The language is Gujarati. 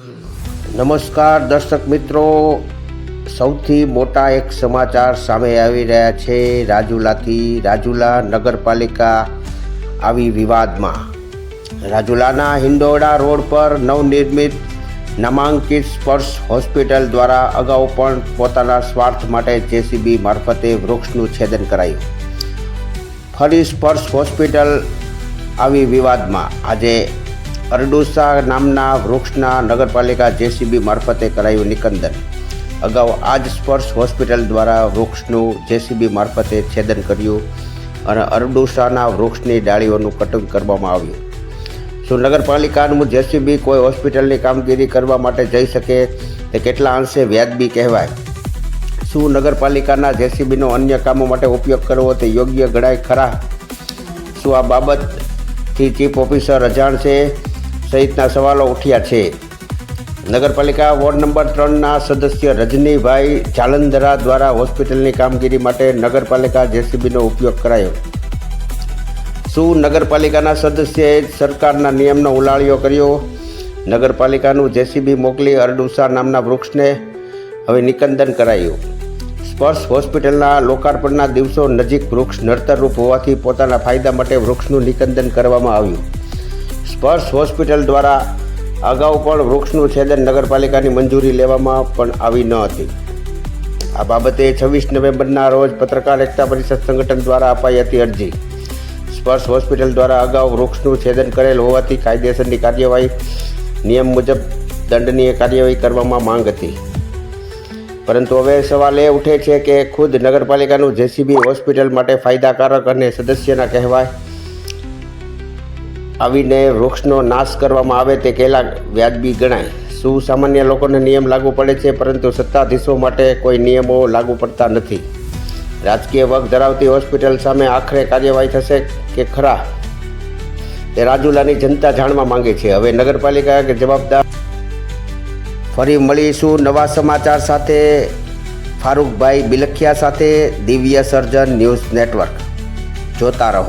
નમસ્કાર દર્શક મિત્રો. સૌથી મોટા એક સમાચાર સામે આવી રહ્યા છે રાજુલાથી રાજુલા નગરપાલિકા આવી વિવાદમાં. રાજુલાના હિંડોળા રોડ પર નવનિર્મિત નામાંકિત સ્પર્શ હોસ્પિટલ દ્વારા અગાઉ પણ પોતાના સ્વાર્થ માટે જેસીબી મારફતે વૃક્ષનું છેદન કરાયું. ફરી સ્પર્શ હોસ્પિટલ આવી વિવાદમાં. આજે અરડુસા નામના વૃક્ષના નગરપાલિકા જેસીબી મારફતે કરાયું નિકંદન. અગાઉ આ જ સ્પર્શ હોસ્પિટલ દ્વારા વૃક્ષનું જેસીબી મારફતે છેદન કર્યું અને અરડુસાના વૃક્ષની ડાળીઓનું કટિંગ કરવામાં આવ્યું. શું નગરપાલિકાનું જેસીબી કોઈ હોસ્પિટલની કામગીરી કરવા માટે જઈ શકે તે કેટલા અંશે વ્યાજબી કહેવાય? શું નગરપાલિકાના જેસીબીનો અન્ય કામો માટે ઉપયોગ કરવો તે યોગ્ય ગણાય ખરા? શું આ બાબતથી ચીફ ઓફિસર અજાણ છે? સહિતના સવાલો ઉઠ્યા છે. નગરપાલિકા વોર્ડ નંબર ત્રણના સદસ્ય રજનીભાઈ જાલંધરા દ્વારા હોસ્પિટલની કામગીરી માટે નગરપાલિકા જેસીબીનો ઉપયોગ કરાયો. શું નગરપાલિકાના સદસ્યએ સરકારના નિયમનો ઉલાળ્યો કર્યો? નગરપાલિકાનું જેસીબી મોકલી અરડુસા નામના વૃક્ષને હવે નિકંદન કરાયું. સ્પર્શ હોસ્પિટલના લોકાર્પણના દિવસો નજીક વૃક્ષ નડતરરૂપ હોવાથી પોતાના ફાયદા માટે વૃક્ષનું નિકંદન કરવામાં આવ્યું. સ્પર્શ હોસ્પિટલ દ્વારા અગાઉ પણ વૃક્ષનું છેદન નગરપાલિકાની મંજૂરી લેવામાં પણ આવી ન હતી. આ બાબતે છવ્વીસ નવેમ્બરના રોજ પત્રકાર એકતા પરિષદ સંગઠન દ્વારા અપાઈ હતી અરજી. સ્પર્શ હોસ્પિટલ દ્વારા અગાઉ વૃક્ષનું છેદન કરેલ હોવાથી કાયદેસરની કાર્યવાહી નિયમ મુજબ દંડનીય કાર્યવાહી કરવામાં માંગ હતી. પરંતુ હવે સવાલ એ ઉઠે છે કે ખુદ નગરપાલિકાનું જેસીબી હોસ્પિટલ માટે ફાયદાકારક અને સદસ્યના કહેવાય આવીને વૃક્ષનો નાશ કરવામાં આવે તે કેલા વ્યાજબી ગણાય. શું સામાન્ય લોકોને નિયમ લાગુ પડે છે, પરંતુ સત્તાધીશો માટે કોઈ નિયમો લાગુ પડતા નથી. રાજકીય વગ ધરાવતી હોસ્પિટલ સામે આખરે કાર્યવાહી થશે કે ખરા? તે રાજુલાની જનતા જાણવા માંગે છે. હવે નગરપાલિકા કે જવાબદાર ફરી મળીશું નવા સમાચાર સાથે. ફારૂકભાઈ બિલખિયા સાથે દિવ્ય સર્જન ન્યૂઝ નેટવર્ક. જોતા રહો.